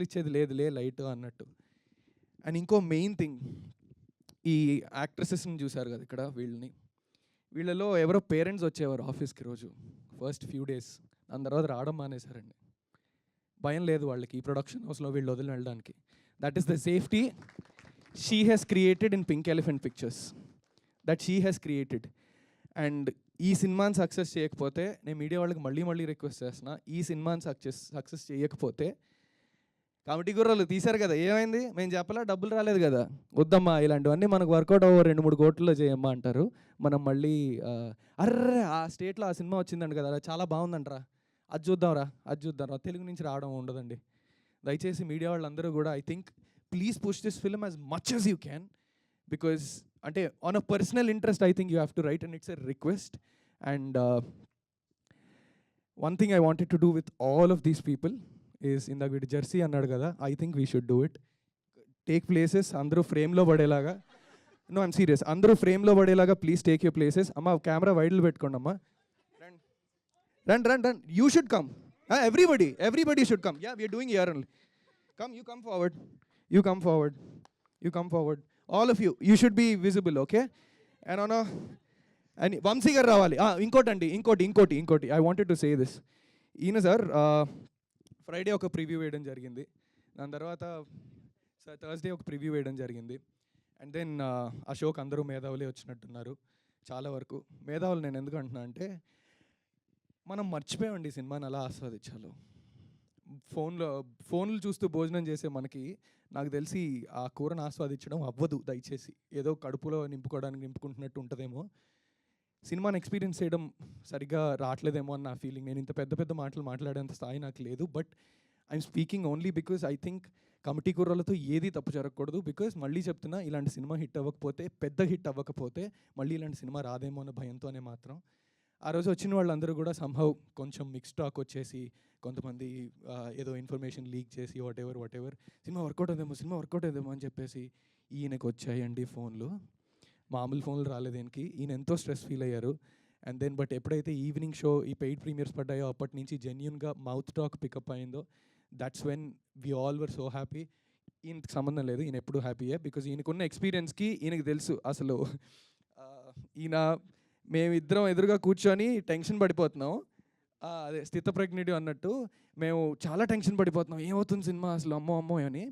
అసలు ఇచ్చేది లేదు లే లైట్ అన్నట్టు. అండ్ ఇంకో మెయిన్ థింగ్ ఈ యాక్ట్రసెస్ని చూశారు కదా ఇక్కడ వీళ్ళని. వీళ్ళలో ఎవరో పేరెంట్స్ వచ్చేవారు ఆఫీస్కి రోజు ఫస్ట్ ఫ్యూ డేస్. దాని తర్వాత రావడం మానేశారండి. భయం లేదు వాళ్ళకి ఈ ప్రొడక్షన్ హౌస్లో వీళ్ళు వదిలి వెళ్ళడానికి. That is the safety she has created in pink elephant pictures that she has created and ఈ సినిమాని సక్సెస్ చేయకపోతే నేను మీడియా వాళ్ళకి మళ్ళీ మళ్ళీ రిక్వెస్ట్ చేస్తున్నా ఈ సినిమాని సక్సెస్ సక్సెస్ చేయకపోతే కమిటీ గుర్రాలు తీశారు కదా ఏమైంది? మేము చెప్పలే డబ్బులు రాలేదు కదా. వద్దమ్మా ఇలాంటివన్నీ మనకు వర్కౌట్ అవ్వ రెండు మూడు కోట్లలో చేయమ్మా అంటారు. మనం మళ్ళీ అర్రే ఆ స్టేట్లో ఆ సినిమా వచ్చిందంట కదా అది చాలా బాగుందంటరా. అది చూద్దాంరా అది చూద్దాంరా. తెలుగు నుంచి రావడం ఉండదండి. దయచేసి మీడియా వాళ్ళందరూ కూడా I think please push this film as much as you can because అంటే on a personal interest I think you have to right and it's a request and one thing I wanted to do with all of these people is ఇందాక వీటి jersey అన్నాడు కదా I think we should do it take places అందరూ ఫ్రేమ్లో పడేలాగా. No I'm serious అందరూ ఫ్రేమ్లో పడేలాగా ప్లీజ్ టేక్ యూ ప్లేసెస్ అమ్మ కెమెరా వైడ్లు పెట్టుకోండి అమ్మా. రండి రండి రండి you should come everybody everybody should come yeah we are doing year only come you come forward you come forward you come forward all of you you should be visible okay and అవునా అని వంశీ గారు రావాలి. Ah, ఇంకోటి అండి ఇంకోటి ఇంకోటి ఇంకోటి. I wanted to say this ఈయన సార్ ఫ్రైడే ఒక ప్రివ్యూ వేయడం జరిగింది. దాని తర్వాత సార్ థర్స్డే ఒక ప్రివ్యూ వేయడం జరిగింది. అండ్ దెన్ అశోక్ అందరూ మేధావులే వచ్చినట్టున్నారు చాలా వరకు. మేధావులు నేను ఎందుకు అంటున్నా అంటే మనం మర్చిపోయామండి ఈ సినిమాని అలా ఆస్వాదించాలో. ఫోన్లో ఫోన్లు చూస్తూ భోజనం చేసే మనకి నాకు తెలిసి ఆ కూరను ఆస్వాదించడం అవ్వదు దయచేసి. ఏదో కడుపులో నింపుకోవడానికి నింపుకుంటున్నట్టు ఉంటుందేమో. సినిమాని ఎక్స్పీరియన్స్ చేయడం సరిగ్గా రావట్లేదేమో అని నా ఫీలింగ్ నేను ఇంత పెద్ద పెద్ద మాటలు మాట్లాడేంత స్థాయి నాకు లేదు but I'm speaking only because I think committee కూరలతో ఏది తప్పు జరగకూడదు. బికాస్ మళ్ళీ చెప్తున్నా ఇలాంటి సినిమా హిట్ అవ్వకపోతే పెద్ద హిట్ అవ్వకపోతే మళ్ళీ ఇలాంటి సినిమా రాదేమో అనే భయంతోనే మాత్రం. ఆ రోజు వచ్చిన వాళ్ళందరూ కూడా సంహవ్ కొంచెం మిక్స్ టాక్ వచ్చేసి కొంతమంది ఏదో ఇన్ఫర్మేషన్ లీక్ చేసి whatever whatever cinema work out అవుదేమో సినిమా వర్కౌట్ అవుదేమో అని చెప్పేసి ఈయనకు వచ్చాయండి ఫోన్లు. మామూలు ఫోన్లు రాలేదు దీనికి ఈయన ఎంతో స్ట్రెస్ ఫీల్ అయ్యారు. అండ్ దెన్ బట్ ఎప్పుడైతే ఈవినింగ్ షో ఈ పెయిడ్ ప్రీమియర్స్ పడ్డాయో అప్పటి నుంచి జెన్యున్గా మౌత్ టాక్ పికప్ అయిందో that's when we all were so happy ఈయనకి సంబంధం లేదు. ఈయన ఎప్పుడు హ్యాపీయే బికాజ్ ఈయనకున్న ఎక్స్పీరియన్స్కి ఈయనకు తెలుసు అసలు. ఈయన మేమిద్దరం ఎదురుగా కూర్చొని టెన్షన్ పడిపోతున్నాం. అదే స్థితప్రజ్ఞుడు అన్నట్టు మేము చాలా టెన్షన్ పడిపోతున్నాం. ఏమవుతుంది సినిమా అసలు అమ్మో అమ్మో అని.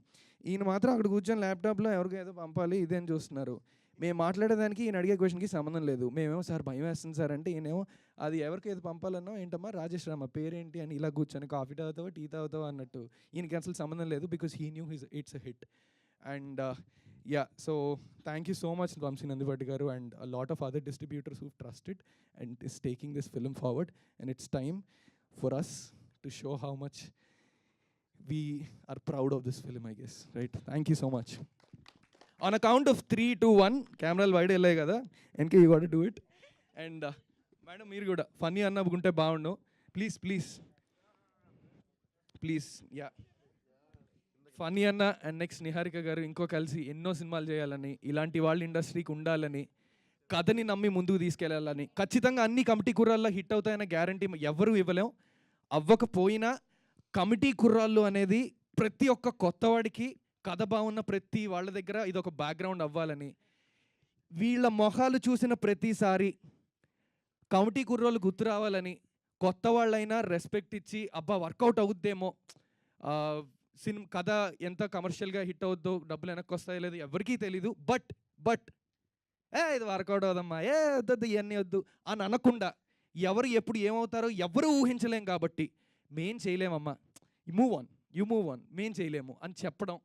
ఈయన మాత్రం అక్కడ కూర్చొని ల్యాప్టాప్లో ఎవరికో ఏదో పంపాలి ఇదే అని చూస్తున్నారు. మేము మాట్లాడేదానికి ఈయన అడిగే క్వశ్చన్కి సంబంధం లేదు. మేమేమో సార్ భయం వేస్తుంది సార్ అంటే ఈయనేమో అది ఎవరికి ఏది పంపాలన్నో ఏంటమ్మా రాజేష్ రామ పేరేంటి అని ఇలా కూర్చొని కాఫీ తాగుతావా టీ తాగుతావా అన్నట్టు. ఈయనకి అసలు సంబంధం లేదు because he knew his it's a hit and yeah so thank you so much Vamsi Nandipati గారు and lot of other distributors who trusted and is taking this film forward and it's time for us to show how much we are proud of this film I guess right thank you so much on account of three two one కెమెరాలు wide వెళ్ళాయి కదా. NK you got do it and madam మీరు కూడా funny అన్నకుంటే బాగుండు. Please please please yeah Phani అన్న and next Niharika గారు ఇంకో కలిసి ఎన్నో సినిమాలు చేయాలని ఇలాంటి వాళ్ళ ఇండస్ట్రీకి ఉండాలని కథని నమ్మి ముందుకు తీసుకెళ్ళాలని ఖచ్చితంగా అన్ని కమిటీ కుర్రాల్లో హిట్ అవుతాయన్న గ్యారంటీ ఎవరు ఇవ్వలేం. అవ్వకపోయినా కమిటీ కుర్రాళ్ళు అనేది ప్రతి ఒక్క కొత్తవాడికి కథ బాగున్న ప్రతి వాళ్ళ దగ్గర ఇది ఒక బ్యాక్గ్రౌండ్ అవ్వాలని. వీళ్ళ మొహాలు చూసిన ప్రతిసారి కమిటీ కుర్రోళ్ళు గుర్తు రావాలని కొత్త వాళ్ళైనా రెస్పెక్ట్ ఇచ్చి అబ్బా వర్కౌట్ అవుద్దేమో. సినిమా కథ ఎంత కమర్షియల్గా హిట్ అవుద్దో డబ్బులు వెనక్కి వస్తాయో లేదు ఎవరికీ తెలీదు. బట్ బట్ ఏ ఇది వర్కౌట్ అవుదమ్మా. ఏ వద్దు ఇవన్నీ వద్దు అని అనకుండా ఎవరు ఎప్పుడు ఏమవుతారో ఎవరు ఊహించలేం కాబట్టి మేం చేయలేమమ్మా. Move on you move on మేం చేయలేము అని చెప్పడం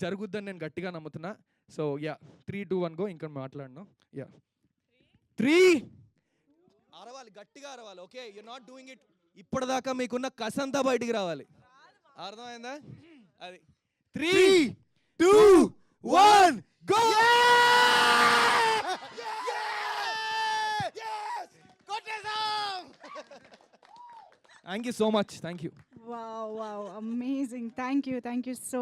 జరుగుద్దని నేను గట్టిగా నమ్ముతున్నా. So yeah three two one go ఇంకా మాట్లాడను. యా త్రీ అరవాలి గట్టిగా అరవాలి. Okay you not doing it ఇప్పటిదాకా మీకున్న కసంతా బయటికి రావాలి. అర్థమైందా? అది. Three two one go thank you so much thank you Wow, wow, amazing. Thank you, thank you so